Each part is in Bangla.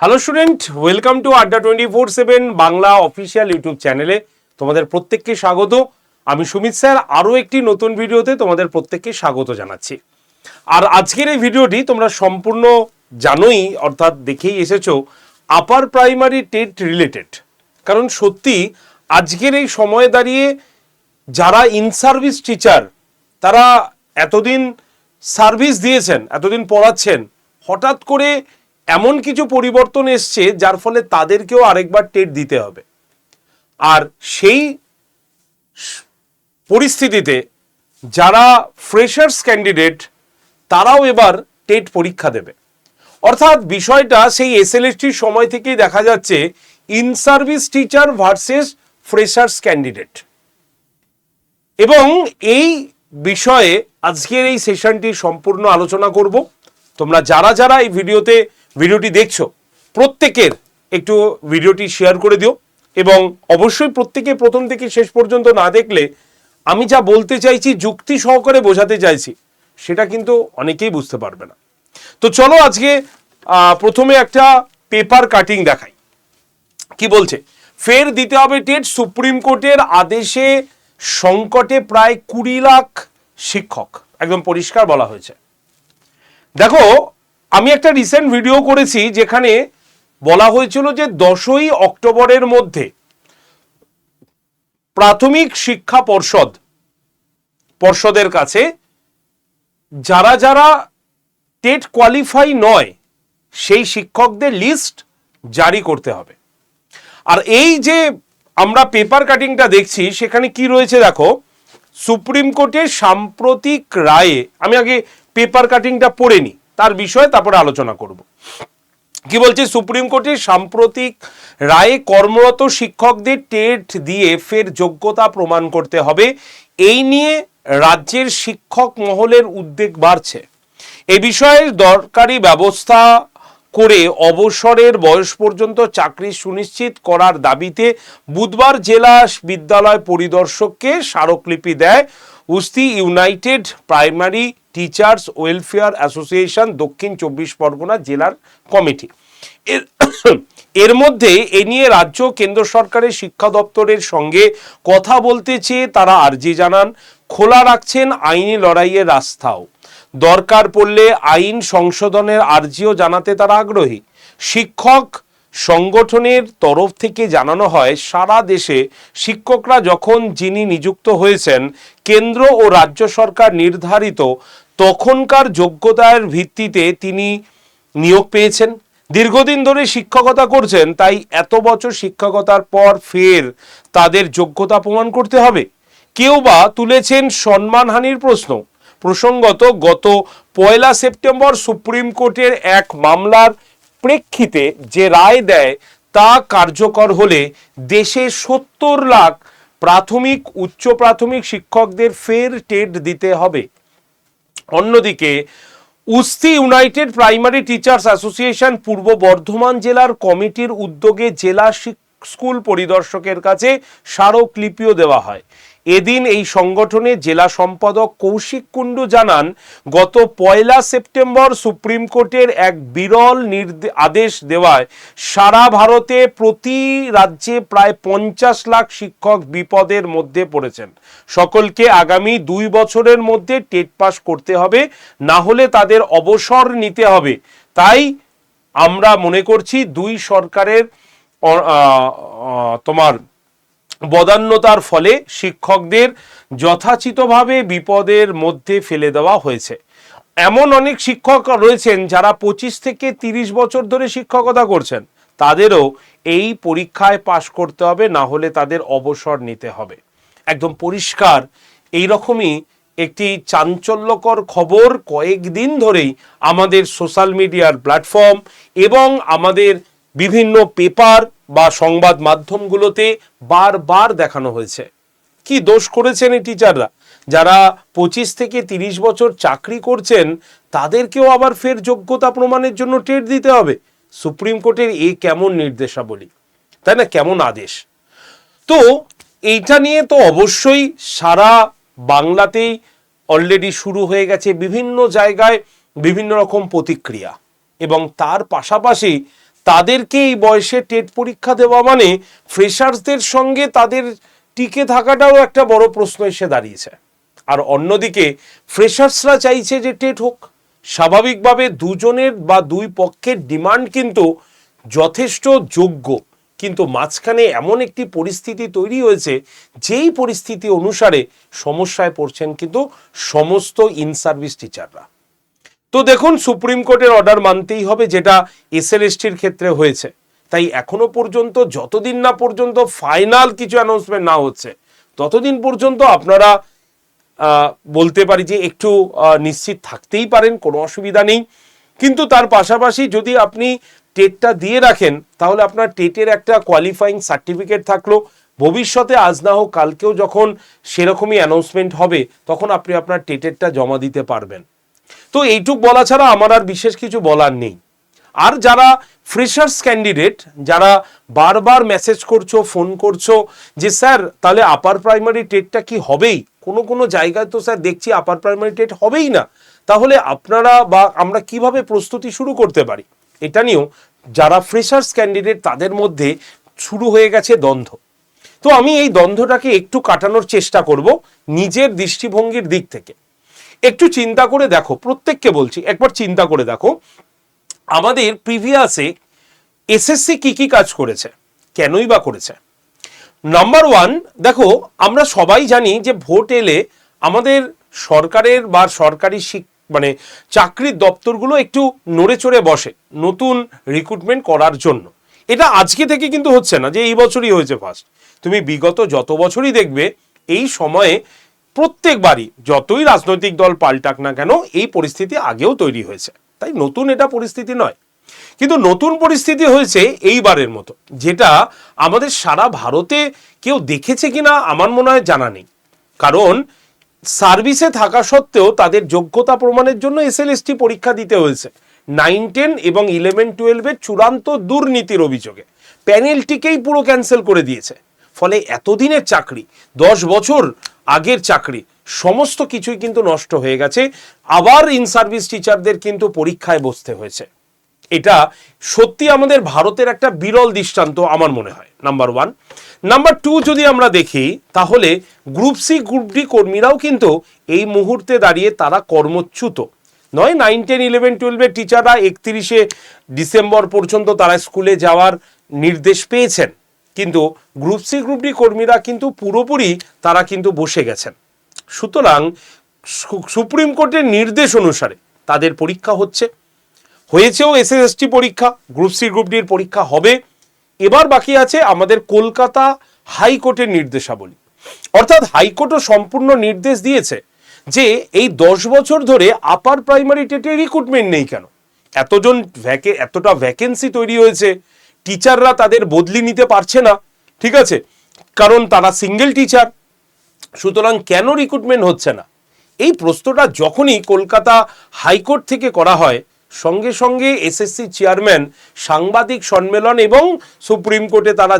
Hello student welcome to Adda twenty four seven Bangla official YouTube চ্যানেলে তোমাদের প্রত্যেককে স্বাগত। আমি সুমিত স্যার, আরও একটি নতুন ভিডিওতে তোমাদের প্রত্যেককে স্বাগত জানাচ্ছি। আর আজকের এই ভিডিওটি তোমরা সম্পূর্ণ জানোই, অর্থাৎ দেখেই এসেছ আপার প্রাইমারি টেট রিলেটেড কারণ সত্যি, আজকের এই সময়ে দাঁড়িয়ে যারা ইন সার্ভিস টিচার তারা এতদিন সার্ভিস দিয়েছেন, এতদিন পড়াচ্ছেন, হঠাৎ করে এমন কিছু পরিবর্তন এসছে যার ফলে তাদেরকেও আরেকবার টেট দিতে হবে। আর সেই পরিস্থিতিতে যারা ফ্রেশার্স ক্যান্ডিডেট তারাও এবার টেট পরীক্ষা দেবে। অর্থাৎ বিষয়টা সেই এসএলএসটির সময় থেকেই দেখা যাচ্ছে in service teacher versus freshers candidate এবং এই বিষয়ে আজকের এই সেশনটি সম্পূর্ণ আলোচনা করব। তোমরা যারা যারা এই ভিডিওতে ভিডিওটি দেখছ, প্রত্যেকের একটু ভিডিওটি শেয়ার করে দিও এবং অবশ্যই প্রত্যেকে প্রথম থেকে শেষ পর্যন্ত না দেখলে আমি যা বলতে চাইছি, যুক্তি সহকারে বোঝাতে চাইছি, সেটা কিন্তু অনেকেই বুঝতে পারবে না। তো চলো আজকে প্রথমে একটা পেপার কাটিং দেখাই। কি বলছে? ফের দিতে হবে টেট, সুপ্রিম কোর্টের আদেশে সংকটে প্রায় কুড়ি লাখ শিক্ষক, একদম পরিষ্কার বলা হয়েছে। দেখো আমি একটা রিসেন্ট ভিডিও করেছি যেখানে বলা হয়েছিল যে দশই অক্টোবরের মধ্যে প্রাথমিক শিক্ষা পর্ষদ, পর্ষদের কাছে যারা যারা টেট কোয়ালিফাই নয়, সেই শিক্ষকদের লিস্ট জারি করতে হবে। আর এই যে আমরা পেপার কাটিংটা দেখছি, সেখানে কি রয়েছে দেখো? সুপ্রিম কোর্টের সাম্প্রতিক রায়ে, আমি আগে পেপার কাটিংটা পড়ে নিই। তার বিষয়ে তারপরে আলোচনা করব। কি বলছে? সুপ্রিম কোর্টের সাম্প্রতিক রায়ে কর্মরত শিক্ষকদের টেট দিয়ে ফের যোগ্যতা প্রমাণ করতে হবে। এই নিয়ে রাজ্যের শিক্ষক মহলের উদ্বেগ বাড়ছে। এ বিষয়ে দরকারি ব্যবস্থা করে অবসরের বয়স পর্যন্ত চাকরি সুনিশ্চিত করার দাবিতে বুধবার জেলা বিদ্যালয় পরিদর্শককে স্মারকলিপি দেয় Usthi united primary teachers welfare association Dakshin Chabbish Pargana জেলার কমিটি। এর এর মধ্যে এ নিয়ে রাজ্য কেন্দ্র সরকারের শিক্ষা দপ্তরের সঙ্গে কথা বলতে চেয়ে তারা আর্জি জানান, খোলা রাখছেন আইনি লড়াইয়ের রাস্তাও। দরকার পড়লে আইন সংশোধনের আর্জিও জানাতে তারা আগ্রহী। শিক্ষক সংগঠনের তরফ থেকে জানানো হয়, সারা দেশে শিক্ষকরা যখন যিনি নিযুক্ত হয়েছেন, কেন্দ্র ও রাজ্য সরকার নির্ধারিত তখনকার যোগ্যতার ভিত্তিতে তিনি নিয়োগ পেয়েছেন। দীর্ঘদিন ধরে শিক্ষকতা করছেন, তাই এত বছর শিক্ষকতার পর ফের তাদের যোগ্যতা প্রমাণ করতে হবে। কেউ বা তুলেছেন সম্মানহানির প্রশ্ন। প্রসঙ্গত, গত পয়লা সেপ্টেম্বর সুপ্রিম কোর্টের এক মামলার প্রেক্ষিতে যে রায় দেয় তা কার্যকর হলে দেশে সত্তর লাখ প্রাথমিক, উচ্চ প্রাথমিক শিক্ষকদের ফের টেট দিতে হবে। অন্যদিকে, Usthi united primary teachers association Purba Bardhaman জেলার কমিটির উদ্যোগে জেলা স্কুল পরিদর্শকের কাছে স্মারকলিপিও দেওয়া হয়। এদিন এই সংগঠনে জেলা সম্পাদক কৌশিক কুণ্ডু জানান, গত পয়লা সেপ্টেম্বর সুপ্রিম কোর্টের এক বিরল আদেশ দেওয়ায় সারা ভারতে প্রতি রাজ্যে প্রায় পঞ্চাশ লাখ শিক্ষক বিপদের মধ্যে পড়েছেন। সকলকে আগামী দুই বছরের মধ্যে টেট পাস করতে হবে, না হলে তাদের অবসর নিতে হবে। তাই আমরা মনে করছি দুই সরকারের তোমার বদান্যতার ফলে শিক্ষকদের যথাচিতভাবে বিপদের মধ্যে ফেলে দেওয়া হয়েছে। এমন অনেক শিক্ষক রয়েছেন যারা পঁচিশ থেকে তিরিশ বছর ধরে শিক্ষকতা করছেন। তাদেরও এই পরীক্ষায় পাশ করতে হবে, না হলে তাদের অবসর নিতে হবে। একদম পরিষ্কার এই রকমই একটি চাঞ্চল্যকর খবর কয়েকদিন ধরেই আমাদের সোশ্যাল মিডিয়ার প্ল্যাটফর্ম এবং আমাদের বিভিন্ন পেপার বা সংবাদ মাধ্যমগুলোতে বারবার দেখানো হয়েছে। কি দোষ করেছেন এই টিচাররা? যারা পঁচিশ থেকে তিরিশ বছর চাকরি করছেন, তাদেরকেও আবার ফের যোগ্যতা প্রমাণের জন্য টেট দিতে হবে। সুপ্রিম কোর্টের এ কেমন নির্দেশাবলী? তাই না? কেমন আদেশ? তো এইটা নিয়ে তো অবশ্যই সারা বাংলাতেই অলরেডি শুরু হয়ে গেছে বিভিন্ন জায়গায় বিভিন্ন রকম প্রতিক্রিয়া। এবং তার পাশাপাশি তাদেরকে এই বয়সে টেট পরীক্ষা দেওয়া মানে ফ্রেশার্সদের সঙ্গে তাদের টিকে থাকাটাও একটা বড় প্রশ্ন এসে দাঁড়িয়েছে। আর অন্যদিকে, ফ্রেশার্সরা চাইছে যে টেট হোক। স্বাভাবিকভাবে দুজনের বা দুই পক্ষের ডিমান্ড কিন্তু যথেষ্ট যোগ্য। কিন্তু মাঝখানে এমন একটি পরিস্থিতি তৈরি হয়েছে, যেই পরিস্থিতি অনুসারে সমস্যায় পড়ছেন কিন্তু সমস্ত ইন সার্ভিস টিচাররা। তো দেখুন সুপ্রিম কোর্টের অর্ডার মানতেই হবে, যেটা এসএলএসটির ক্ষেত্রে হয়েছে। তাই এখনও পর্যন্ত, যতদিন না পর্যন্ত ফাইনাল কিছু অ্যানাউন্সমেন্ট না হচ্ছে, ততদিন পর্যন্ত আপনারা বলতে পারি যে একটু নিশ্চিত থাকতেই পারেন, কোনো অসুবিধা নেই। কিন্তু তার পাশাপাশি যদি আপনি টেটটা দিয়ে রাখেন, তাহলে আপনার টেটের একটা কোয়ালিফাইং সার্টিফিকেট থাকল। ভবিষ্যতে আজ না হোক, কালকেও যখন সেরকমই অ্যানাউন্সমেন্ট হবে, তখন আপনি আপনার টেটেরটা জমা দিতে পারবেন। তো এইটুক বলা ছাড়া আমার আর বিশেষ কিছু বলার নেই। আর যারা ফ্রেশার্স ক্যান্ডিডেট যারা বারবার মেসেজ করছ ফোন করছ যে, স্যার, তাহলে আপার প্রাইমারি টেটটা কি হবেই? কোনো কোনো জায়গায় তো, স্যার, দেখছি আপার প্রাইমারি টেট হবেই না। তাহলে আপনারা বা আমরা কীভাবে প্রস্তুতি শুরু করতে পারি? এটা নিয়েও যারা ফ্রেশার্স ক্যান্ডিডেট তাদের মধ্যে শুরু হয়ে গেছে দ্বন্দ্ব। তো আমি এই দ্বন্দ্বটাকে একটু কাটানোর চেষ্টা করব নিজের দৃষ্টিভঙ্গির দিক থেকে। একটু চিন্তা করে দেখো, প্রত্যেককে বলছি, একবার চিন্তা করে দেখো। আমাদের প্রিভিয়াসে এসএসসি কি কি কাজ করেছে? কেনই বা করেছে? নাম্বার ওয়ান দেখো, আমরা সবাই জানি যে ভোট এলে আমাদের সরকারের বা সরকারি মানে চাকরির দপ্তরগুলো একটু নড়ে চড়ে বসে নতুন রিক্রুটমেন্ট করার জন্য। এটা আজকে থেকে কিন্তু হচ্ছে না যে এই বছরই হয়েছে ফার্স্ট তুমি বিগত যত বছরই দেখবে, এই সময়ে প্রত্যেকবারই যতই রাজনৈতিক দল পাল্টাক না কেন, এই পরিস্থিতি আগেও তৈরি হয়েছে। তাই নতুন এটা পরিস্থিতি নয়। কিন্তু নতুন পরিস্থিতি হয়েছে এইবারের মতো, যেটা আমাদের সারা ভারতে কেউ দেখেছে কিনা আমার মনে হয় জানা নেই। কারণ সার্ভিসে থাকা সত্ত্বেও তাদের যোগ্যতা প্রমাণের জন্য এসএলএসটি পরীক্ষা দিতে হয়েছে। নাইন, টেন এবং ইলেভেন, টুয়েলভের চূড়ান্ত দুর্নীতির অভিযোগে। প্যানেলটিকেই পুরো ক্যান্সেল করে দিয়েছে। ফলে এতদিনের চাকরি, দশ বছর আগের চাকরি। সমস্ত কিছুই কিন্তু নষ্ট হয়ে গেছে। আবার ইন সার্ভিস টিচারদের কিন্তু পরীক্ষায় বসতে হয়েছে। এটা সত্যি আমাদের ভারতের একটা বিরল দৃষ্টান্ত আমার মনে হয় নাম্বার ওয়ান নাম্বার টু যদি আমরা দেখি, তাহলে গ্রুপ সি গ্রুপ ডি কর্মীরাও কিন্তু এই মুহূর্তে দাঁড়িয়ে তারা কর্মচ্যুত। নয় নাইন টেন ইলেভেন টুয়েলভের টিচাররা একত্রিশে ডিসেম্বর পর্যন্ত তারা স্কুলে যাওয়ার নির্দেশ পেয়েছেন। কিন্তু গ্রুপ সি গ্রুপ ডি কর্মীরা কিন্তু পুরোপুরি তারা কিন্তু বসে গেছেন। সুতরাং সুপ্রিম কোর্টের নির্দেশ অনুসারে তাদের পরীক্ষা হচ্ছে। হয়েছেও এস এসএসএসটি পরীক্ষা গ্রুপ সি গ্রুপ ডির পরীক্ষা হবে। এবার বাকি আছে আমাদের কলকাতা হাইকোর্টের নির্দেশাবলী। অর্থাৎ হাইকোর্টও সম্পূর্ণ নির্দেশ দিয়েছে যে এই দশ বছর ধরে আপার প্রাইমারি টেটে রিক্রুটমেন্ট নেই কেন? এতজন ভ্যাকে এতটা ভ্যাকেন্সি তৈরি হয়েছে। টিচাররা তাদের বদলি নিতে পারছে না, ঠিক আছে? কারণ তারা সিঙ্গেল টিচার সুতরাং কেন রিক্রুটমেন্ট হচ্ছে না? এই প্রশ্নটা যখনই কলকাতা হাইকোর্ট থেকে করা হয়, সঙ্গে সঙ্গে এসএসসি চেয়ারম্যান সাংবাদিক সম্মেলন এবং সুপ্রিম কোর্টে তারা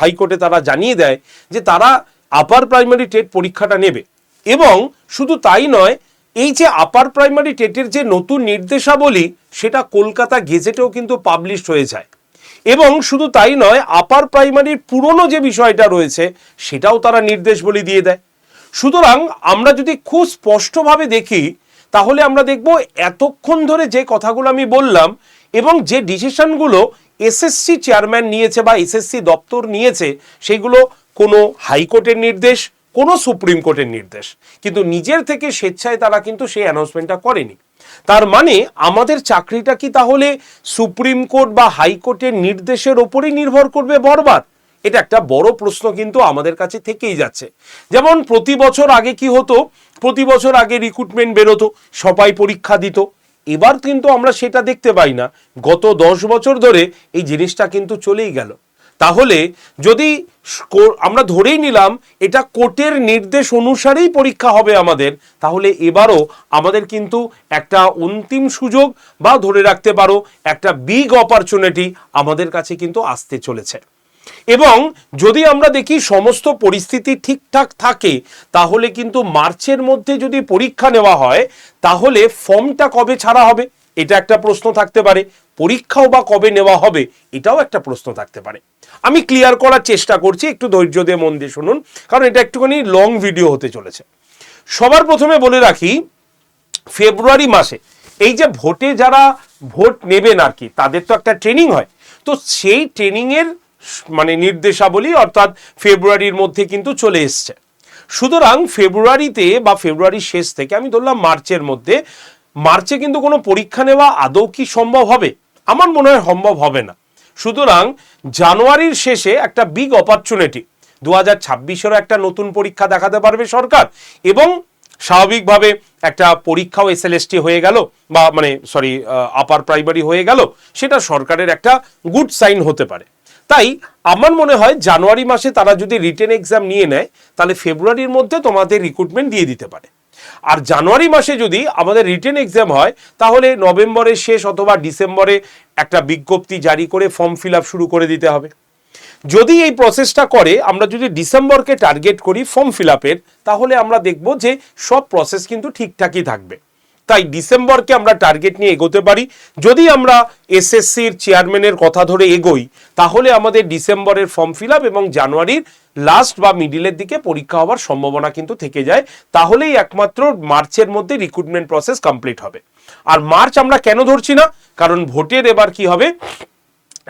হাইকোর্টে তারা জানিয়ে দেয় যে তারা আপার প্রাইমারি টেট পরীক্ষাটা নেবে। এবং শুধু তাই নয়, এই যে আপার প্রাইমারি টেটের যে নতুন নির্দেশাবলী, সেটা কলকাতা গেজেটেও কিন্তু পাবলিশ হয়ে যায়। এবং শুধু তাই নয়, আপার প্রাইমারির পুরনো যে বিষয়টা রয়েছে, সেটাও তারা নির্দেশ বলে দিয়ে দেয়। সুতরাং আমরা যদি খুব স্পষ্টভাবে দেখি, তাহলে আমরা দেখব এতক্ষণ ধরে যে কথাগুলো আমি বললাম এবং যে ডিসিশনগুলো এসএসসি চেয়ারম্যান নিয়েছে বা এসএসসি দপ্তর নিয়েছে, সেগুলো কোনো হাইকোর্টের নির্দেশ কোনো সুপ্রিম কোর্টের নির্দেশ। কিন্তু নিজের থেকে স্বেচ্ছায় তারা কিন্তু সেই অ্যানাউন্সমেন্টটা করেনি। তার মানে আমাদের চাকরিটা কি তাহলে সুপ্রিম কোর্ট বা হাইকোর্টের নির্দেশের ওপরই নির্ভর করবে বরবার এটা একটা বড় প্রশ্ন কিন্তু আমাদের কাছে থেকেই যাচ্ছে। যেমন প্রতি বছর আগে কি হতো? প্রতি বছর আগে রিক্রুটমেন্ট বেরোতো, সবাই পরীক্ষা দিত। এবার কিন্তু আমরা সেটা দেখতে পাই না। গত দশ বছর ধরে এই জিনিসটা কিন্তু চলেই গেল। তাহলে যদি আমরা ধরেই নিলাম এটা কোর্টের নির্দেশ অনুসারেই পরীক্ষা হবে আমাদের, তাহলে এবারও আমাদের কিন্তু একটা অন্তিম সুযোগ বা ধরে রাখতে পারো, একটা বিগ অপরচুনিটি আমাদের কাছে কিন্তু আসতে চলেছে। এবং যদি আমরা দেখি সমস্ত পরিস্থিতি ঠিকঠাক থাকে, তাহলে কিন্তু মার্চের মধ্যে যদি পরীক্ষা নেওয়া হয়, তাহলে ফর্মটা কবে ছাড়া হবে? এটা একটা প্রশ্ন থাকতে পারে। পরীক্ষাও বা কবে নেওয়া হবে, এটাও একটা প্রশ্ন থাকতে পারে। আমি ক্লিয়ার করার চেষ্টা করছি, একটু ধৈর্য দিয়ে মন দিয়ে শুনুন, কারণ এটা একটুখানি লং ভিডিও হতে চলেছে। সবার প্রথমে বলে রাখি, ফেব্রুয়ারি মাসে এই যে ভোটে যারা ভোট নেবেন আর কি, তাদের তো একটা ট্রেনিং হয়। তো সেই ট্রেনিংয়ের মানে নির্দেশাবলী অর্থাৎ ফেব্রুয়ারির মধ্যে কিন্তু চলে এসছে। সুতরাং ফেব্রুয়ারিতে বা ফেব্রুয়ারির শেষ থেকে আমি ধরলাম মার্চের মধ্যে মার্চে কিন্তু কোনো পরীক্ষা নেওয়া আদৌ কি সম্ভব হবে? আমার মনে হয় সম্ভব হবে না। সুতরাং জানুয়ারির শেষে একটা বিগ অপরচুনিটি দু হাজার ছাব্বিশেরও একটা নতুন পরীক্ষা দেখাতে পারবে সরকার এবং স্বাভাবিকভাবে একটা পরীক্ষাও এসএলএসটি হয়ে গেল বা মানে সরি আপার প্রাইমারি হয়ে গেল। সেটা সরকারের একটা গুড সাইন হতে পারে। তাই আমার মনে হয় জানুয়ারি মাসে তারা যদি রিটেন এক্সাম নিয়ে নেয়, তাহলে ফেব্রুয়ারির মধ্যে তোমাদের রিক্রুটমেন্ট দিয়ে দিতে পারে। আর জানুয়ারি মাসে যদি আমাদের রিটেন এক্সাম হয়, তাহলে নভেম্বরের শেষ অথবা ডিসেম্বরে একটা বিজ্ঞপ্তি জারি করে ফর্ম ফিল শুরু করে দিতে হবে। যদি এই প্রসেসটা করে, আমরা যদি ডিসেম্বরকে টার্গেট করি ফর্ম ফিল তাহলে আমরা দেখব যে সব প্রসেস কিন্তু ঠিকঠাকই থাকবে। তাই ডিসেম্বরকে আমরা টার্গেট নিয়ে এগোতে পারি। যদি আমরা এসএসসির চেয়ারম্যানের কথা ধরে এগোই, তাহলে আমাদের ডিসেম্বরের ফর্ম ফিল এবং জানুয়ারির লাস্ট বা মিডিলের দিকে পরীক্ষা হওয়ার সম্ভাবনা কিন্তু থেকে যায়। তাহলেই একমাত্র মার্চের মধ্যে রিক্রুটমেন্ট প্রসেস কমপ্লিট হবে। আর মার্চ আমরা কেন ধরছি না? কারণ ভোটের এবার কি হবে?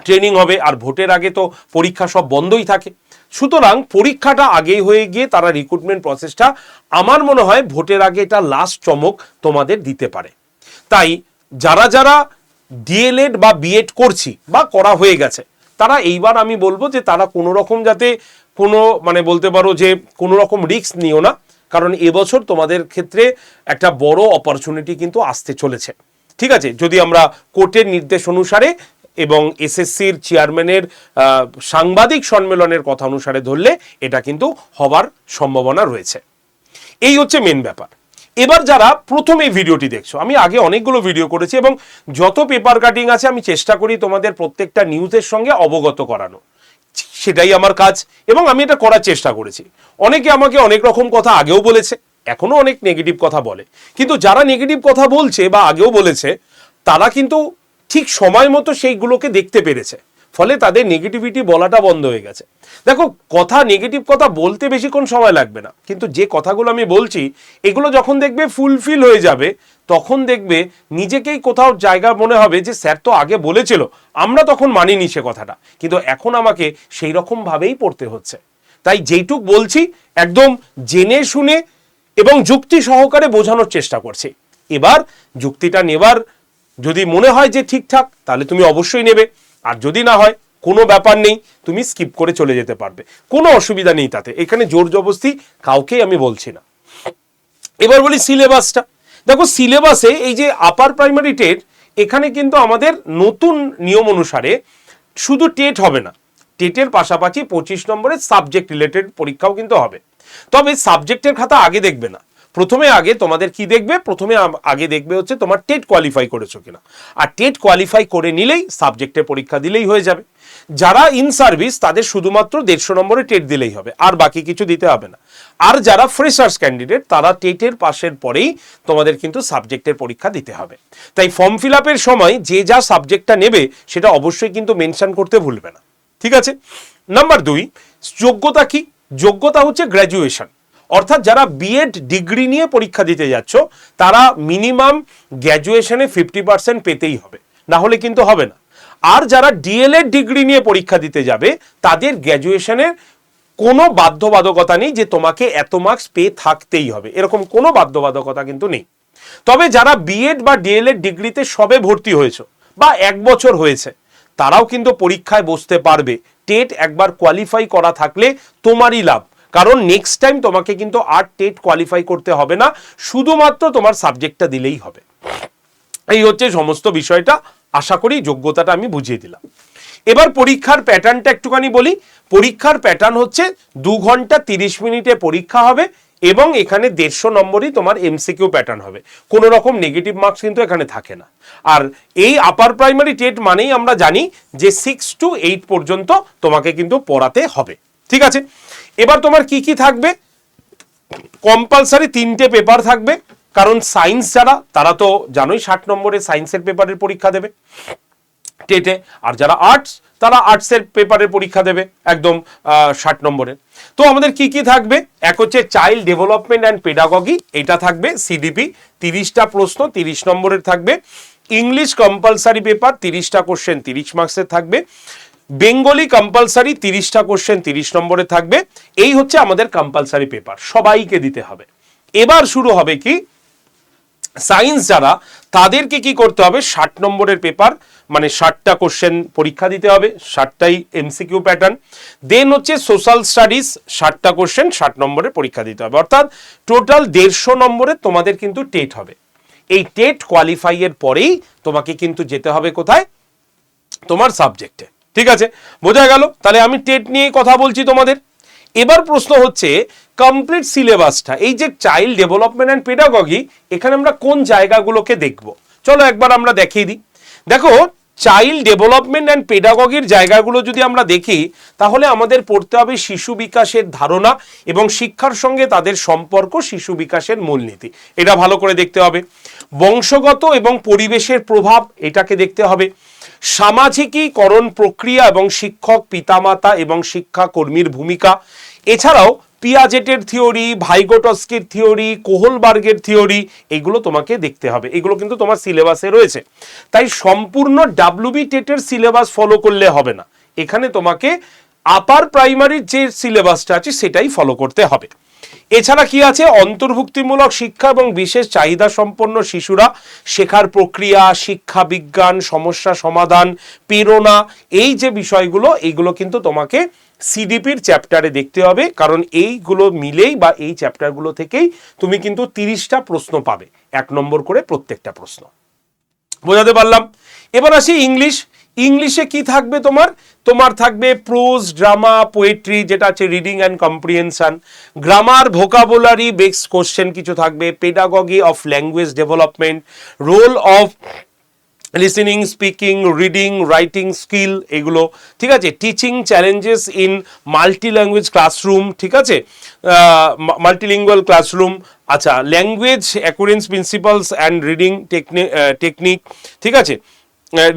ট্রেনিং হবে, আর ভোটের আগে তো পরীক্ষা সব বন্ধই থাকে। সুতরাং পরীক্ষাটা আগেই হয়ে গিয়ে তারা রিক্রুটমেন্ট প্রসেসটা আমার মনে হয় ভোটের আগে এটা লাস্ট চমক তোমাদের দিতে পারে। তাই যারা যারা ডিএলএড বা বিএড করছি বা করা হয়ে গেছে, তারা এইবার আমি বলব যে তারা কোনো রকম যাতে কোনো মানে বলতে পারো যে কোনো রকম রিস্ক নিও না, কারণ এবছর তোমাদের ক্ষেত্রে একটা বড় অপরচুনিটি কিন্তু আসতে চলেছে। ঠিক আছে? যদি আমরা কোর্টের নির্দেশ অনুসারে এবং এসএসসির চেয়ারম্যানের সাংবাদিক সম্মেলনের কথা অনুসারে ধরলে এটা কিন্তু হবার সম্ভাবনা রয়েছে। এই হচ্ছে মেন ব্যাপার। এবার যারা প্রথম এই ভিডিওটি দেখছ, আমি আগে অনেকগুলো ভিডিও করেছি এবং যত পেপার কাটিং আছে আমি চেষ্টা করি তোমাদের প্রত্যেকটা নিউজের সঙ্গে অবগত করানো। সেটাই আমার কাজ এবং আমি এটা করার চেষ্টা করেছি। অনেকে আমাকে অনেক রকম কথা আগেও বলেছে এখনও অনেক নেগেটিভ কথা বলে। কিন্তু যারা নেগেটিভ কথা বলছে বা আগেও বলেছে, তারা কিন্তু ঠিক সময় মতো সেইগুলোকে দেখতে পেরেছে। ফলে তাদের নেগেটিভিটি বলাটা বন্ধ হয়ে গেছে। দেখো, কথা নেগেটিভ কথা বলতে বেশিক্ষণ সময় লাগবে না। কিন্তু যে কথাগুলো আমি বলছি, এগুলো যখন দেখবে ফুলফিল হয়ে যাবে, তখন দেখবে নিজেকেই কোথাও জায়গা মনে হবে যে, স্যার তো আগে বলেছিল। আমরা তখন মানিনি সে কথাটা। কিন্তু এখন আমাকে সেই রকম ভাবেই পড়তে হচ্ছে। তাই যেইটুক বলছি, একদম জেনে শুনে এবং যুক্তি সহকারে বোঝানোর চেষ্টা করছি। এবার যুক্তিটা নেবার যদি মনে হয় যে ঠিকঠাক, তাহলে তুমি অবশ্যই নেবে। আর যদি না হয়, কোনো ব্যাপার নেই, তুমি স্কিপ করে চলে যেতে পারবে। কোনো অসুবিধা নেই তাতে। এখানে জোর জবস্তি কাউকেই আমি বলছি না। এবার বলি সিলেবাসটা। দেখো, সিলেবাসে এই যে আপার প্রাইমারি টেট, এখানে কিন্তু আমাদের নতুন নিয়ম অনুসারে শুধু টেট হবে না। টেটের পাশাপাশি পঁচিশ নম্বরের সাবজেক্ট রিলেটেড পরীক্ষাও কিন্তু হবে। তবে সাবজেক্টের খাতা আগে দেখবে না। প্রথমে আগে তোমাদের কি দেখবে? প্রথমে আগে দেখবে হচ্ছে তোমার টেট কোয়ালিফাই করেছ কিনা। আর টেট কোয়ালিফাই করে নিলেই সাবজেক্টের পরীক্ষা দিলেই হয়ে যাবে। যারা ইন সার্ভিস তাদের শুধুমাত্র দেড়শো নম্বরে টেট দিলেই হবে। আর বাকি কিছু দিতে হবে না। আর যারা ফ্রেশার্স ক্যান্ডিডেট তারা টেটের পাশের পরেই তোমাদের কিন্তু সাবজেক্টের পরীক্ষা দিতে হবে। তাই ফর্ম ফিল আপের সময় যে যা সাবজেক্টটা নেবে, সেটা অবশ্যই কিন্তু মেনশন করতে ভুলবে না। ঠিক আছে? নাম্বার দুই, যোগ্যতা কি? যোগ্যতা হচ্ছে গ্র্যাজুয়েশন অর্থাৎ যারা বিএড ডিগ্রি নিয়ে পরীক্ষা দিতে যাচ্ছ, তারা মিনিমাম গ্র্যাজুয়েশনে ফিফটি পার্সেন্ট পেতেই হবে। না হলে কিন্তু হবে না। আর যারা ডিএলএড ডিগ্রি নিয়ে পরীক্ষা দিতে যাবে, তাদের গ্র্যাজুয়েশনের কোনো বাধ্যবাধকতা নেই যে তোমাকে এত মার্কস পেয়ে থাকতেই হবে। এরকম কোনো বাধ্যবাধকতা কিন্তু নেই। তবে যারা বিএড বা ডিএলএড ডিগ্রিতে সবে ভর্তি হয়েছে বা এক বছর হয়েছে, তারাও কিন্তু পরীক্ষায় বসতে পারবে। টেট একবার কোয়ালিফাই করা থাকলে তোমারই লাভ। কারণ নেক্সট টাইম তোমাকে কিন্তু আর টেট কোয়ালিফাই করতে হবে না, শুধুমাত্র তোমার সাবজেক্টটা দিলেই হবে। এই হচ্ছে সমস্ত বিষয়টা, আশা করি যোগ্যতাটা আমি বুঝিয়ে দিলাম। এবার পরীক্ষার প্যাটার্নটা একটুখানি বলি। পরীক্ষার প্যাটার্ন হচ্ছে দু ঘণ্টা তিরিশ মিনিটে পরীক্ষা হবে এবং এখানে দেড়শো নম্বরই তোমার এমসিকিউ প্যাটার্ন হবে। কোনো রকম নেগেটিভ মার্কস কিন্তু এখানে থাকে না। আর এই আপার প্রাইমারি টেট মানেই আমরা জানি যে সিক্স টু এইট পর্যন্ত তোমাকে কিন্তু পড়াতে হবে। ঠিক আছে? এবার তোমার কি কি থাকবে? কম্পালসারি তিনটে পেপার থাকবে, কারণ সায়েন্স যারা, তারা তো জানোই ষাট নম্বরে সায়েন্সের পেপারের পরীক্ষা দেবে। টেটে, আর যারা আর্টস তারা আর্টসের পেপারের পরীক্ষা দেবে, একদম ষাট নম্বরের। তো আমাদের কি কি থাকবে? এক হচ্ছে চাইল্ড ডেভেলপমেন্ট অ্যান্ড পেডাগগি এটা থাকবে সিডিপি তিরিশটা প্রশ্ন, তিরিশ নম্বরের থাকবে। ইংলিশ কম্পালসারি পেপার তিরিশটা কোশ্চেন তিরিশ মার্কসের থাকবে। বেঙ্গলি কম্পালসারি তিরিশটা কোশ্চেন তিরিশ নম্বরে থাকবে। এই হচ্ছে আমাদের কম্পালসারি পেপার সবাইকে দিতে হবে। এবার শুরু হবে কি? সায়েন্স যারা, তাদেরকে কি করতে হবে? ষাট নম্বরের পেপার মানে ষাটটা কোশ্চেন পরীক্ষা দিতে হবে, ষাটটাই এমসিকিউ প্যাটার্ন দেন হচ্ছে সোশ্যাল স্টাডিজ ষাটটা কোশ্চেন ষাট নম্বরের পরীক্ষা দিতে হবে। অর্থাৎ টোটাল দেড়শো নম্বরে তোমাদের কিন্তু টেট হবে। এই টেট কোয়ালিফাই এর পরেই তোমাকে কিন্তু যেতে হবে কোথায়? তোমার সাবজেক্টে ঠিক আছে? বোঝা গেল? তাহলে আমি টেট নিয়ে কথা বলছি তোমাদের। এবার প্রশ্ন হচ্ছে কমপ্লিট সিলেবাসটা এই যে চাইল্ড ডেভেলপমেন্ট অ্যান্ড পেডাগগি এখানে আমরা কোন জায়গাগুলোকে দেখব? চলো একবার আমরা দেখিয়ে দিই। দেখো চাইল্ড ডেভেলপমেন্ট অ্যান্ড পেডাগগির জায়গাগুলো যদি আমরা দেখি, তাহলে আমাদের পড়তে হবে শিশু বিকাশের ধারণা এবং শিক্ষার সঙ্গে তাদের সম্পর্ক শিশু বিকাশের মূলনীতি। এটা ভালো করে দেখতে হবে। বংশগত এবং পরিবেশের প্রভাব, এটাকে দেখতে হবে। সামাজিকীকরণ প্রক্রিয়া এবং শিক্ষক, পিতামাতা এবং শিক্ষাকর্মীর ভূমিকা। এছাড়াও পিয়াজেটের থিওরি, ভাইগোটস্কির থিওরি, কোহলবার্গের থিওরি, এগুলো তোমাকে দেখতে হবে। এগুলো কিন্তু তোমার সিলেবাসে রয়েছে। তাই সম্পূর্ণ ডাব্লিউবি টেটের সিলেবাস ফলো করলে হবে না। এখানে তোমাকে আপার প্রাইমারির যে সিলেবাসটা আছে, সেটাই ফলো করতে হবে। এছাড়া কি আছে? অন্তর্ভুক্তিমূলক শিক্ষা এবং বিশেষ চাহিদা সম্পন্ন শিশুরা শেখার প্রক্রিয়া, শিক্ষা বিজ্ঞান, সমস্যা সমাধান, প্রেরণা, এই যে বিষয়গুলো এইগুলো কিন্তু তোমাকে সিডিপির চ্যাপ্টারে দেখতে হবে। কারণ এইগুলো মিলেই বা এই চ্যাপ্টারগুলো থেকেই তুমি কিন্তু তিরিশটা প্রশ্ন পাবে। এক নম্বর করে প্রত্যেকটা প্রশ্ন। বোঝাতে পারলাম? এবার আসি ইংলিশ ইংলিশে কি থাকবে তোমার? তোমার থাকবে প্রোজ ড্রামা পোয়েট্রি যেটা আছে reading and comprehension grammar vocabulary বেক্স question কিছু থাকবে pedagogy of language development role of listening speaking reading writing skill এগুলো, ঠিক আছে? Teaching challenges in multi language classroom ঠিক আছে? মাল্টিলিঙ্গুয়াল ক্লাসরুম আচ্ছা language occurrence principles and reading technique ঠিক আছে?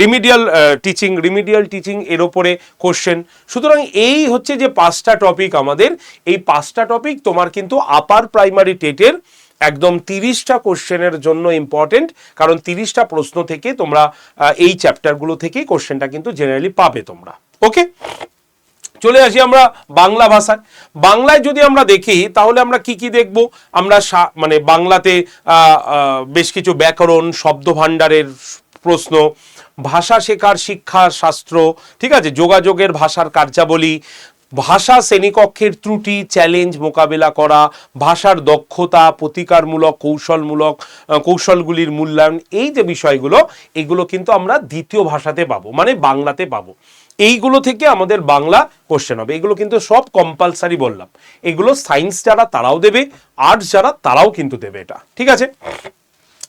রিমিডিয়াল টিচিং রিমিডিয়াল টিচিং এর ওপরে কোশ্চেন সুতরাং এই হচ্ছে যে পাঁচটা টপিক আমাদের। এই পাঁচটা টপিক তোমার কিন্তু আপার প্রাইমারি টেটের একদম তিরিশটা কোশ্চেনের জন্য ইম্পর্টেন্ট কারণ তিরিশটা প্রশ্ন থেকে তোমরা এই চ্যাপ্টারগুলো থেকেই কোশ্চেনটা কিন্তু জেনারেলি পাবে তোমরা। ওকে চলে আসি আমরা বাংলা ভাষায়। বাংলায় যদি আমরা দেখি, তাহলে আমরা কি কি দেখব? আমরা মানে বাংলাতে বেশ কিছু ব্যাকরণ শব্দ ভাণ্ডারের প্রশ্ন ভাষা শেখার শিক্ষা, শাস্ত্র, ঠিক আছে, যোগাযোগের ভাষার কার্যাবলী, ভাষা শ্রেণীকক্ষের ত্রুটি চ্যালেঞ্জ মোকাবেলা করা, ভাষার দক্ষতা, প্রতিকারমূলক, কৌশলমূলক কৌশলগুলির মূল্যায়ন, এই যে বিষয়গুলো, এগুলো কিন্তু আমরা দ্বিতীয় ভাষাতে পাবো মানে বাংলাতে পাবো। এইগুলো থেকে আমাদের বাংলা কোশ্চেন হবে। এগুলো কিন্তু সব কম্পালসারি বললাম। এগুলো সায়েন্স যারা তারাও দেবে আর্টস যারা তারাও কিন্তু দেবে এটা। ঠিক আছে?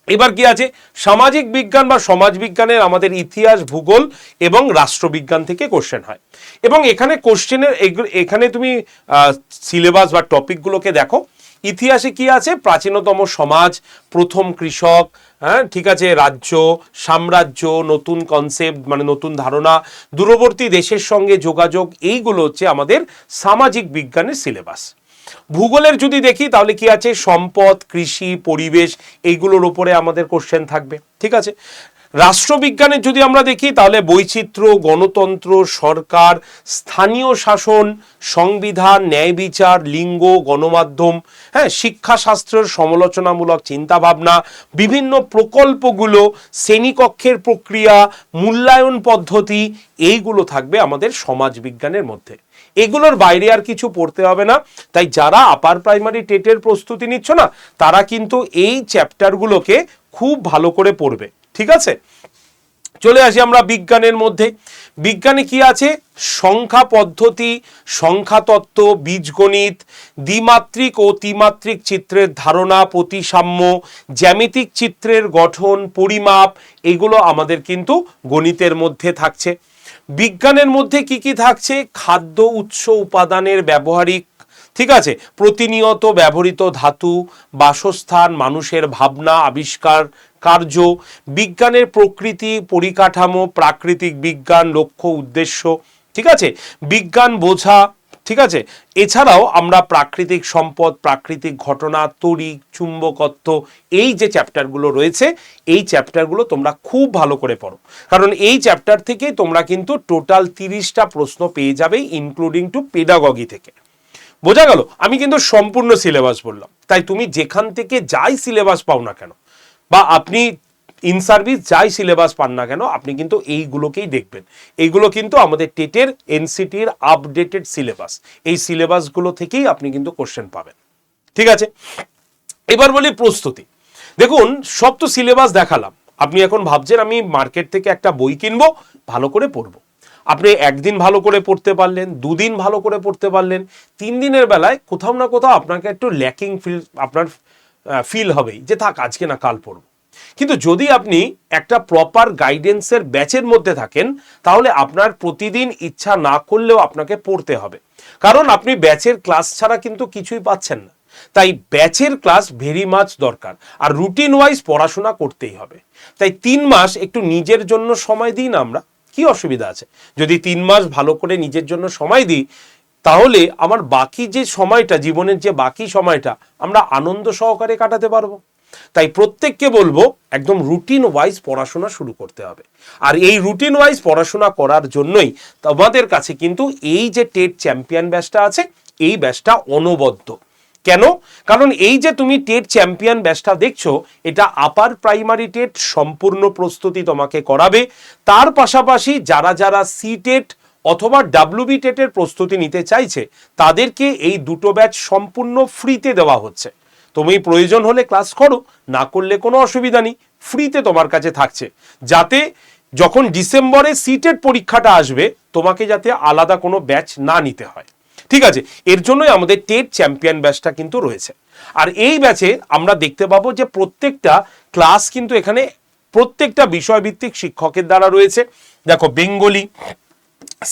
এবার কি আছে? সামাজিক বিজ্ঞান বা সমাজ বিজ্ঞানের আমাদের ইতিহাস ভূগোল এবং রাষ্ট্রবিজ্ঞান থেকে কোশ্চেন হয়। এবং এখানে কোশ্চেনের এখানে তুমি সিলেবাস বা টপিকগুলোকে দেখো। ইতিহাসে কি আছে? প্রাচীনতম সমাজ, প্রথম কৃষক হ্যাঁ ঠিক আছে, রাজ্য, সাম্রাজ্য, নতুন কনসেপ্ট মানে নতুন ধারণা, দূরবর্তী দেশের সঙ্গে যোগাযোগ, এইগুলো হচ্ছে আমাদের সামাজিক বিজ্ঞানের সিলেবাস ভূগোলের যদি দেখি, তাহলে কি আছে? সম্পদ, কৃষি, পরিবেশ, এইগুলোর উপরে আমাদের কোশ্চেন থাকবে। ঠিক আছে? রাষ্ট্রবিজ্ঞানের যদি আমরা দেখি, তাহলে বৈচিত্র্য, গণতন্ত্র, সরকার, স্থানীয় শাসন, সংবিধান, ন্যায় বিচার, লিঙ্গ, গণমাধ্যম হ্যাঁ শিক্ষাশাস্ত্রের সমালোচনামূলক চিন্তাভাবনা, বিভিন্ন প্রকল্পগুলো, শ্রেণীকক্ষের প্রক্রিয়া, মূল্যায়ন পদ্ধতি, এইগুলো থাকবে আমাদের সমাজবিজ্ঞানের মধ্যে। এগুলোর বাইরে আর কিছু পড়তে হবে না। তাই যারা আপার প্রাইমারি টেটের প্রস্তুতি নিচ্ছ না, তারা কিন্তু এই চ্যাপ্টারগুলোকে খুব ভালো করে পড়বে। ঠিক আছে? চলে আসি আমরা বিজ্ঞানের মধ্যে। বিজ্ঞানে কি আছে? সংখ্যা পদ্ধতি সংখ্যাতত্ত্ব বীজগণিত, দ্বিমাত্রিক ও ত্রিমাত্রিক চিত্রের ধারণা, প্রতিসাম্য, জ্যামিতিক চিত্রের গঠন, পরিমাপ, এগুলো আমাদের কিন্তু গণিতের মধ্যে থাকছে। বিজ্ঞানের মধ্যে কি কি থাকছে? খাদ্য উৎস উপাদানের ব্যবহারিক, ঠিক আছে? প্রতিনিয়ত ব্যবহৃত ধাতু, বাসস্থান, মানুষের ভাবনা, আবিষ্কার, কার্য, বিজ্ঞানের প্রকৃতি, পরিকাঠামো, প্রাকৃতিক বিজ্ঞান, লক্ষ্য, উদ্দেশ্য, ঠিক আছে? বিজ্ঞান বোঝা ঠিক আছে? এছাড়াও আমরা প্রাকৃতিক সম্পদ, প্রাকৃতিক ঘটনা, তড়িৎ, চুম্বকত্ব এই যে চ্যাপ্টারগুলো রয়েছে, এই চ্যাপ্টারগুলো তোমরা খুব ভালো করে পড়ো। কারণ এই চ্যাপ্টার থেকে তোমরা কিন্তু টোটাল তিরিশটা প্রশ্ন পেয়ে যাবে ইনক্লুডিং টু পেডাগগি থেকে। বোঝা গেল? আমি কিন্তু সম্পূর্ণ সিলেবাস বললাম। তাই তুমি যেখান থেকে যাই সিলেবাস পাও না কেন, বা আপনি ইন সার্ভিস যাই সিলেবাস পান না কেন, আপনি কিন্তু এইগুলোকেই দেখবেন। এইগুলো কিন্তু আমাদের টেটের, এনসিটির আপডেটেড সিলেবাস। এই সিলেবাসগুলো থেকেই আপনি কিন্তু কোশ্চেন পাবেন। ঠিক আছে? এবার বলি প্রস্তুতি। দেখুন, সব তো সিলেবাস দেখালাম। আপনি এখন ভাবছেন, আমি মার্কেট থেকে একটা বই কিনবো, ভালো করে পড়ব। আপনি একদিন ভালো করে পড়তে পারলেন, দুদিন ভালো করে পড়তে পারলেন, তিন দিনের বেলায় কোথাও না কোথাও আপনাকে একটু ল্যাকিং ফিল আপনার ফিল হবেই যে থাক, আজকে না কাল পড়ব। কিন্তু যদি আপনি একটা প্রপার গাইডেন্সের ব্যাচের মধ্যে থাকেন, তাহলে আপনার প্রতিদিন ইচ্ছা না করলেও আপনাকে পড়তে হবে। কারণ আপনি ব্যাচের ক্লাস ছাড়া কিন্তু কিছুই পাচ্ছেন না। তাই ব্যাচের ক্লাস ভেরি মাচ দরকার। আর রুটিন ওয়াইজ পড়াশোনা করতেই হবে। তাই তিন মাস একটু নিজের জন্য সময় দিন আমরা। কি অসুবিধা আছে? যদি তিন মাস ভালো করে নিজের জন্য সময় দিই, তাহলে আমার বাকি যে সময়টা, জীবনের যে বাকি সময়টা, আমরা আনন্দ সহকারে কাটাতে পারব। তাই প্রত্যেককে বলব একদম রুটিন ওয়াইজ পড়াশোনা শুরু করতে হবে। আর এই রুটিন ওয়াইজ পড়াশোনা করার জন্যই তোমাদের কাছে কিন্তু এই যে টেট চ্যাম্পিয়ন ব্যাচটা আছে, এই ব্যাচটা অনবদ্য। কেন? কারণ এই যে তুমি টেট চ্যাম্পিয়ন ব্যাচটা দেখছ, এটা আপার প্রাইমারি টেট সম্পূর্ণ প্রস্তুতি তোমাকে করাবে। তার পাশাপাশি যারা যারা সি টেট অথবা ডাব্লিউবি টেটের প্রস্তুতি নিতে চাইছে, তাদেরকে এই দুটো ব্যাচ সম্পূর্ণ ফ্রিতে দেওয়া হচ্ছে। তুমি প্রয়োজন হলে ক্লাস করো, না করলে কোনো অসুবিধা নেই ফ্রিতে তোমার কাছে থাকছে। যাতে যখন ডিসেম্বরে সিটের পরীক্ষাটা আসবে, তোমাকে যাতে আলাদা কোনো ব্যাচ না নিতে হয়। ঠিক আছে? এর জন্যই আমাদের টেট চ্যাম্পিয়ন ব্যাচটা কিন্তু রয়েছে। আর এই ব্যাচে আমরা দেখতে পাবো যে প্রত্যেকটা ক্লাস কিন্তু এখানে প্রত্যেকটা বিষয়ভিত্তিক শিক্ষকের দ্বারা রয়েছে। দেখো, Bengali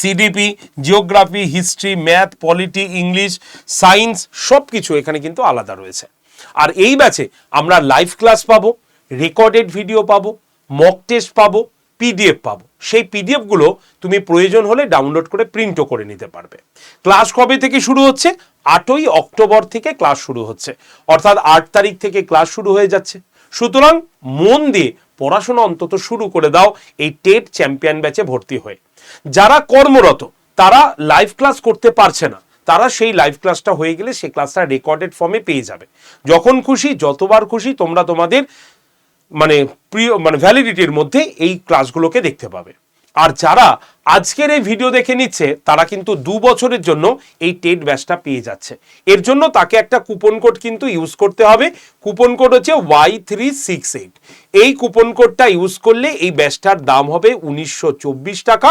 CDP geography history math polity English science সব কিছু এখানে কিন্তু আলাদা রয়েছে। আর এই ব্যাচে আমরা লাইভ ক্লাস পাবো রেকর্ডেড ভিডিও পাবো মক টেস্ট পাবো পিডিএফ পাবো। সেই পিডিএফগুলো তুমি প্রয়োজন হলে ডাউনলোড করে প্রিন্টও করে নিতে পারবে। ক্লাস কবে থেকে শুরু হচ্ছে? আটই অক্টোবর থেকে ক্লাস শুরু হচ্ছে। অর্থাৎ আট তারিখ থেকে ক্লাস শুরু হয়ে যাচ্ছে। সুতরাং মন দিয়ে পড়াশোনা অন্তত শুরু করে দাও এই টেট চ্যাম্পিয়ন ব্যাচে ভর্তি হয়ে। যারা কর্মরত, তারা লাইভ ক্লাস করতে পারছে না। তারা সেই লাইভ ক্লাসটা হয়ে গেলে সেই ক্লাসটা রেকর্ডেড ফর্মে পেয়ে যাবে। যখন খুশি, যতবার খুশি, তোমরা তোমাদের মানে প্রিয় মানে ভ্যালিডিটির মধ্যে এই ক্লাসগুলোকে দেখতে পাবে। আর যারা আজকের এই ভিডিও দেখে নিচ্ছে, তারা কিন্তু দু বছরের জন্য এই টেট ব্যাচটা পেয়ে যাচ্ছে। এর জন্য তাকে একটা কুপন কোড কিন্তু ইউজ করতে হবে। কুপন কোড হচ্ছে ওয়াই থ্রি সিক্স এইট এই কুপন কোডটা ইউজ করলে এই ব্যাচটার দাম হবে উনিশশো চব্বিশ টাকা।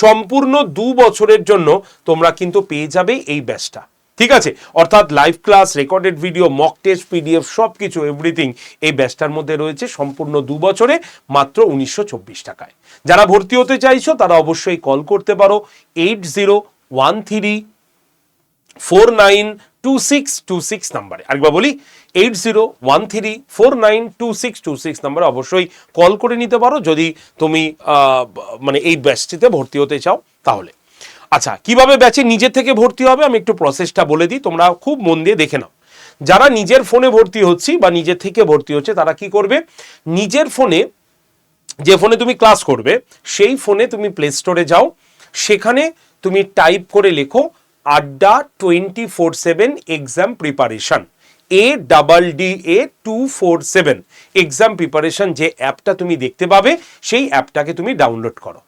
সম্পূর্ণ দু বছরের জন্য তোমরা কিন্তু পেয়ে যাবে এই ব্যাচটা। ঠিক আছে? অর্থাৎ live class recorded video mock test PDF সব কিছু এভরিথিং এই ব্যাচটার মধ্যে রয়েছে সম্পূর্ণ দু বছরে, মাত্র উনিশশো চব্বিশ টাকায়। যারা ভর্তি হতে চাইছো, তারা অবশ্যই কল করতে পারো eight zero one three four nine two six two six নাম্বারে। আরেকবার বলি eight zero one three four nine two six two six নাম্বারে অবশ্যই কল করে নিতে পারো। যদি তুমি মানে এই ব্যাচটিতে ভর্তি হতে চাও, তাহলে। আচ্ছা কীভাবে ব্যাচে নিজে থেকে ভর্তি হবে? আমি একটু প্রসেসটা বলে দিই, তোমরা খুব মন দিয়ে দেখে নাও। যারা নিজের ফোনে ভর্তি হচ্ছি বা নিজের থেকে ভর্তি হচ্ছে, তারা কি করবে? নিজের ফোনে, যে ফোনে তুমি ক্লাস করবে, সেই ফোনে তুমি প্লে স্টোরে যাও। সেখানে তুমি টাইপ করে লেখো, Adda twenty four seven exam preparation A double D A two four seven exam preparation যে অ্যাপটা তুমি দেখতে পাবে, সেই অ্যাপটাকে তুমি ডাউনলোড করো।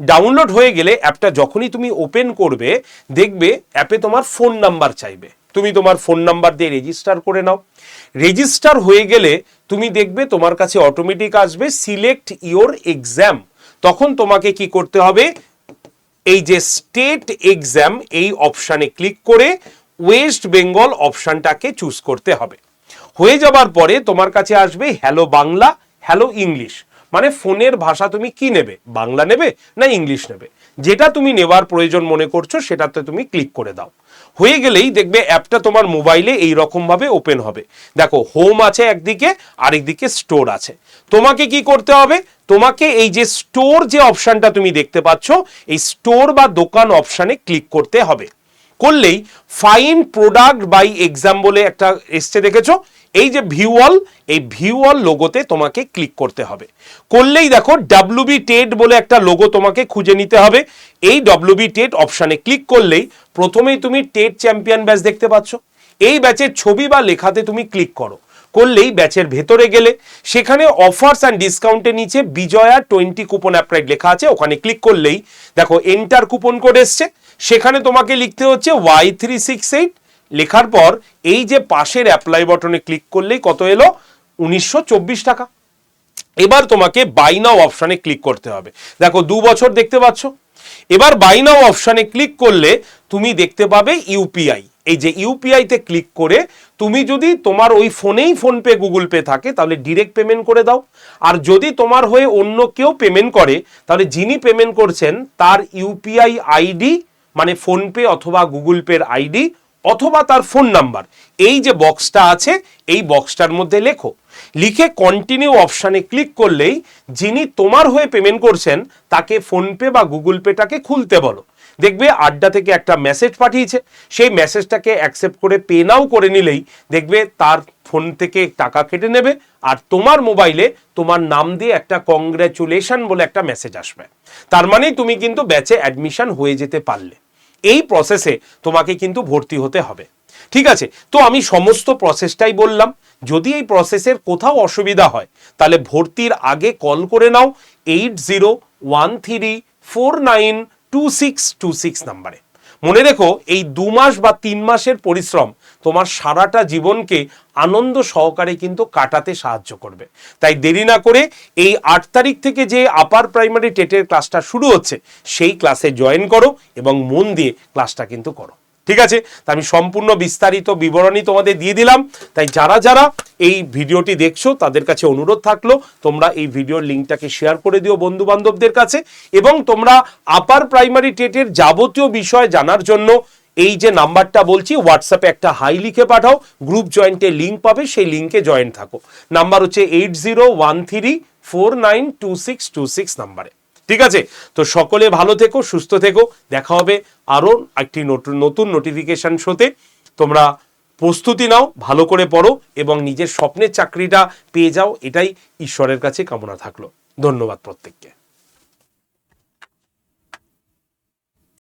ডাউনলোড হয়ে গেলে অ্যাপটা যখনই তুমি ওপেন করবে, দেখবে অ্যাপে তোমার ফোন নাম্বার চাইবে। তুমি তোমার ফোন নাম্বার দিয়ে রেজিস্টার করে নাও। রেজিস্টার হয়ে গেলে তুমি দেখবে তোমার কাছে অটোমেটিক আসবে সিলেক্ট ইওর এক্সাম তখন তোমাকে কি করতে হবে? এই যে স্টেট এক্সাম এই অপশানে ক্লিক করে ওয়েস্ট বেঙ্গল অপশানটাকে চুজ করতে হবে। হয়ে যাবার পরে তোমার কাছে আসবে হ্যালো বাংলা হ্যালো ইংলিশ মানে ফোনের ভাষা তুমি কি নেবে? বাংলা নেবে না ইংলিশ নেবে? যেটা তুমি নেওয়ার প্রয়োজন মনে করছ, সেটাতে তুমি ক্লিক করে দাও। হয়ে গেলেই দেখবে অ্যাপটা তোমার মোবাইলে এই রকম ভাবে ওপেন হবে। দেখো, হোম আছে একদিকে, আরেকদিকে স্টোর আছে। তোমাকে কি করতে হবে? তোমাকে এই যে স্টোর যে অপশনটা তুমি দেখতে পাচ্ছ, এই স্টোর বা দোকান অপশানে ক্লিক করতে হবে। করলেই ফাইন প্রোডাক্ট বাই এক্সাম বলে একটা এসছে দেখেছ? এই যে ভিউয়াল এই ভিউয়াল লোগোতে তোমাকে ক্লিক করতে হবে। করলেই দেখো ডাব্লুবি টেট বলে একটা লোগো তোমাকে খুঁজে নিতে হবে। এই ডাব্লুবি টেট অপশানে ক্লিক করলেই প্রথমেই তুমি টেট চ্যাম্পিয়ন ব্যাচ দেখতে পাচ্ছ। এই ব্যাচের ছবি বা লেখাতে তুমি ক্লিক করো। করলেই ব্যাচের ভেতরে গেলে সেখানে অফার্স অ্যান্ড ডিসকাউন্টের নিচে বিজয়া টোয়েন্টি কুপন অ্যাপ্রাইড লেখা আছে, ওখানে ক্লিক করলেই দেখো এন্টার কুপন কোড এসছে। সেখানে তোমাকে লিখতে হচ্ছে ওয়াই থ্রি সিক্স এইট লেখার পর এই যে পাশের অ্যাপ্লাই বটনে ক্লিক করলেই কত এলো? উনিশশো চব্বিশ টাকা। এবার তোমাকে বাই নাও অপশানে ক্লিক করতে হবে। দেখো, দু বছর দেখতে পাচ্ছ। এবার বাই নাও অপশানে ক্লিক করলে তুমি দেখতে পাবে ইউপিআই এই যে ইউপিআইতে ক্লিক করে তুমি যদি তোমার ওই ফোনেই ফোনপে গুগল পে থাকে, তাহলে ডিরেক্ট পেমেন্ট করে দাও। আর যদি তোমার হয়ে অন্য কেউ পেমেন্ট করে, তাহলে যিনি পেমেন্ট করছেন, তার ইউপিআই আইডি মানে ফোনপে অথবা গুগল পের আইডি অথবা তার ফোন নাম্বার। এই যে বক্সটা আছে, এই বক্সটার মধ্যে লেখো। লিখে কন্টিনিউ অপশানে ক্লিক করলেই যিনি তোমার হয়ে পেমেন্ট করছেন, তাকে ফোনপে বা গুগল পেটাকে খুলতে বলো। দেখবে আড্ডা থেকে একটা মেসেজ পাঠিয়েছে। সেই মেসেজটাকে অ্যাকসেপ্ট করে পে নাও করে নিলেই দেখবে তার ফোন থেকে টাকা কেটে নেবে আর তোমার মোবাইলে তোমার নাম দিয়ে একটা কংগ্রেচুলেশন বলে একটা মেসেজ আসবে। তার মানে তুমি কিন্তু ব্যাচে অ্যাডমিশন হয়ে যেতে পারলে। এই প্রসেসে তোমাকে কিন্তু ভর্তি হতে হবে। ঠিক আছে? তো আমি সমস্ত প্রসেসটাই বললাম। যদি এই প্রসেসের কোথাও অসুবিধা হয়, তাহলে ভর্তির আগে কল করে নাও। Eight zero one three four nine two six two six নাম্বারে মনে রেখো, এই দু মাস বা তিন মাসের পরিশ্রম তোমার সারাটা জীবনকে আনন্দ সহকারে কিন্তু কাটাতে সাহায্য করবে। তাই দেরি না করে এই আট তারিখ থেকে যে আপার প্রাইমারি টেটের ক্লাসটা শুরু হচ্ছে, সেই ক্লাসে জয়েন করো এবং মন দিয়ে ক্লাসটা কিন্তু করো। ঠিক আছে? তা আমি সম্পূর্ণ বিস্তারিত বিবরণী তোমাদের দিয়ে দিলাম। তাই যারা যারা এই ভিডিওটি দেখছ, তাদের কাছে অনুরোধ থাকল, তোমরা এই ভিডিওর লিঙ্কটাকে শেয়ার করে দিও বন্ধু বান্ধবদের কাছে এবং তোমরা আপার প্রাইমারি টেটের যাবতীয় বিষয় জানার জন্য এই যে নাম্বারটা বলছি হোয়াটসঅ্যাপে একটা হাই লিখে পাঠাও গ্রুপ জয়েন্টের লিঙ্ক পাবে, সেই লিঙ্কে জয়েন থাকো। নাম্বার হচ্ছে eight zero one three four nine two six two six নাম্বারে। ঠিক আছে? তো সকলে ভালো থেকো, সুস্থ থেকো। দেখা হবে আরও একটি নতুন নোটিফিকেশান শোতে তোমরা প্রস্তুতি নাও, ভালো করে পড়ো এবং নিজের স্বপ্নের চাকরিটা পেয়ে যাও। এটাই ঈশ্বরের কাছে কামনা থাকল। ধন্যবাদ প্রত্যেককে।